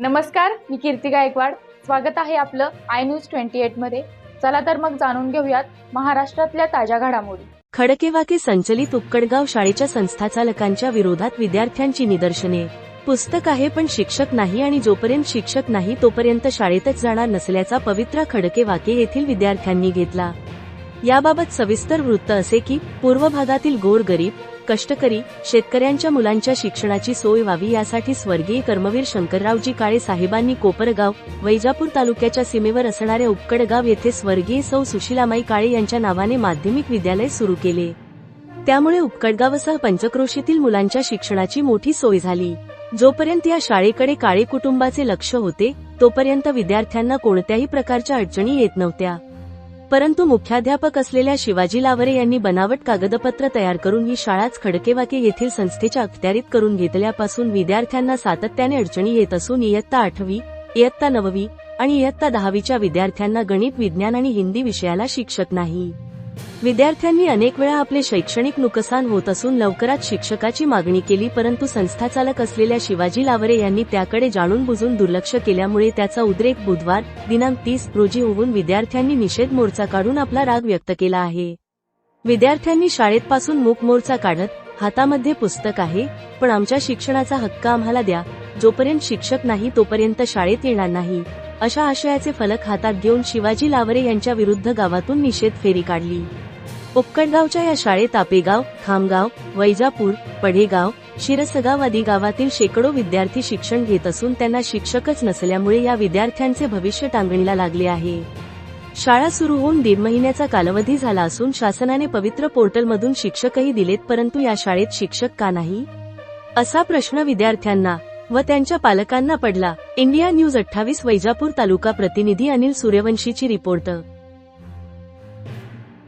नमस्कार मी कीर्ती गायकवाड. स्वागत आहे आपलं आय न्यूज ट्वेंटी एटमध्ये. चला तर मग जाणून घेऊयात महाराष्ट्रातल्या ताज्या घडामोडी. खडकेवाके संचलित उक्कडगाव शाळेच्या संस्थाचालकांच्या विरोधात विद्यार्थ्यांची निदर्शने. पुस्तक आहे पण शिक्षक नाही आणि जोपर्यंत शिक्षक नाही तोपर्यंत शाळेतच जाणार नसल्याचा पवित्रा खडकेवाके येथील विद्यार्थ्यांनी घेतला. याबाबत सविस्तर वृत्त असे की पूर्व भागातील गोर गरीब कष्टकरी शेतकऱ्यांच्या मुलांच्या शिक्षणाची सोय व्हावी यासाठी स्वर्गीय कर्मवीर शंकररावजी काळे साहेबांनी कोपरगाव वैजापूर तालुक्याच्या सीमेवर असणाऱ्या उपकडगाव येथे स्वर्गीय सौ सुशीलामाई काळे यांच्या नावाने माध्यमिक विद्यालय सुरू केले. त्यामुळे उपकडगावसह पंचक्रोशीतील मुलांच्या शिक्षणाची मोठी सोय झाली. जोपर्यंत या शाळेकडे काळे कुटुंबाचे लक्ष होते तोपर्यंत विद्यार्थ्यांना कोणत्याही प्रकारच्या अडचणी येत नव्हत्या. परंतु मुख्याध्यापक असलेल्या शिवाजी लावरे यांनी बनावट कागदपत्र तयार करून ही शाळाच खडकेवाके येथील संस्थेच्या अखत्यारीत करून घेतल्यापासून विद्यार्थ्यांना सातत्याने अडचणी येत असून इयत्ता आठवी इयत्ता नववी आणि इयत्ता दहावीच्या विद्यार्थ्यांना गणित विज्ञान आणि हिंदी विषयाला शिक्षक नाही. विद्यार्थ्यांनी अनेक वेळा आपले शैक्षणिक नुकसान होत असून लवकरात शिक्षकाची मागणी केली परंतु संस्थाचालक असलेल्या शिवाजी लावरे यांनी त्याकडे जाणून बुजून दुर्लक्ष केल्यामुळे त्याचा उद्रेक बुधवार दिनांक तीस रोजी होऊन विद्यार्थ्यांनी निषेध मोर्चा काढून आपला राग व्यक्त केला आहे. विद्यार्थ्यांनी शाळेतपासून मूक मोर्चा काढत हातामध्ये पुस्तक आहे पण आमच्या शिक्षणाचा हक्क आम्हाला द्या जोपर्यंत शिक्षक नाही तोपर्यंत शाळेत येणार नाही. अशा आशयाचे फलक हातात घेऊन शिवाजी लावरे यांच्या विरुद्ध गावातून निषेध फेरी काढली. पोपकडगावच्या या शाळेत आपेगाव खामगाव वैजापूर पढेगाव शिरसगाव आदी गावातील शेकडो विद्यार्थी शिक्षण घेत असून त्यांना शिक्षकच नसल्यामुळे या विद्यार्थ्यांचे भविष्य टांगणीला लागले आहे. शाळा सुरू होऊन दीड महिन्याचा कालावधी झाला असून शासनाने पवित्र पोर्टलमधून शिक्षकही दिलेत परंतु या शाळेत शिक्षक का नाही? असा प्रश्न विद्यार्थ्यांना व त्यांच्या पालकांना पडला. इंडिया न्यूज अठ्ठावीस वैजापूर तालुका प्रतिनिधी अनिल सूर्यवंशीची रिपोर्ट